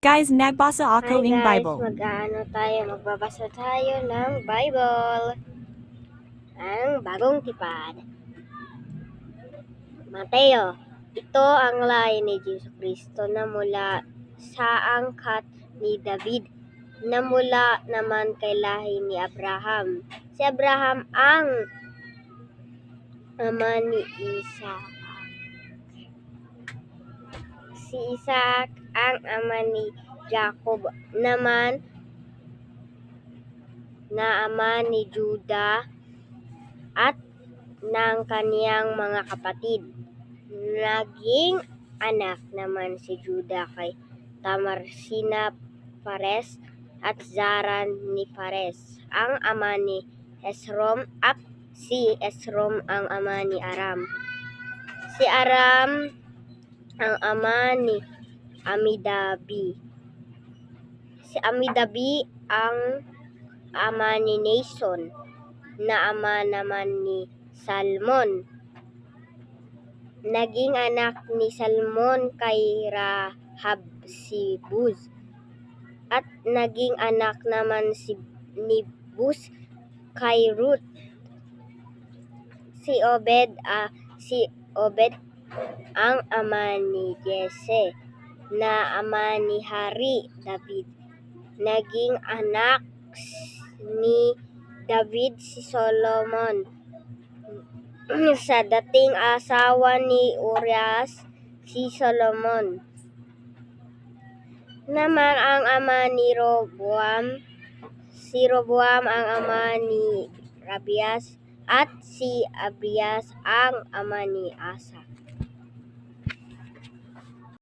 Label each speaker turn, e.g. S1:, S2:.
S1: Guys, nagbasa ako
S2: Hi
S1: ng
S2: guys,
S1: Bible.
S2: mag-ano tayo, magbabasa tayo ng Bible. Ang bagong tipad. Mateo, ito ang lahi ni Jesu Kristo na mula sa angkat ni David na mula naman kay lahi ni Abraham. Si Abraham ang ama ni Isaac. Si Isaac ang ama ni Jacob naman na ama ni Judah at ng kaniyang mga kapatid. Naging anak naman si Judah kay Tamarsina Fares at Zaran ni Fares. Ang ama ni Esrom at si Esrom ang ama ni Aram. Si Aram ang ama ni Amidabi. Si Amidabi ang ama ni Nason na ama naman ni Salmon. Naging anak ni Salmon kay Rahab si Buz. At naging anak naman si ni Buz kay Ruth. Si Obed ah, si Obed ang ama ni Jesse na ama ni Hari David. Naging anak ni David si Solomon sa dating asawa ni Urias si Solomon. Naman ang ama ni Roboam, si Roboam ang ama ni Rabias at si Abias ang ama ni Asa.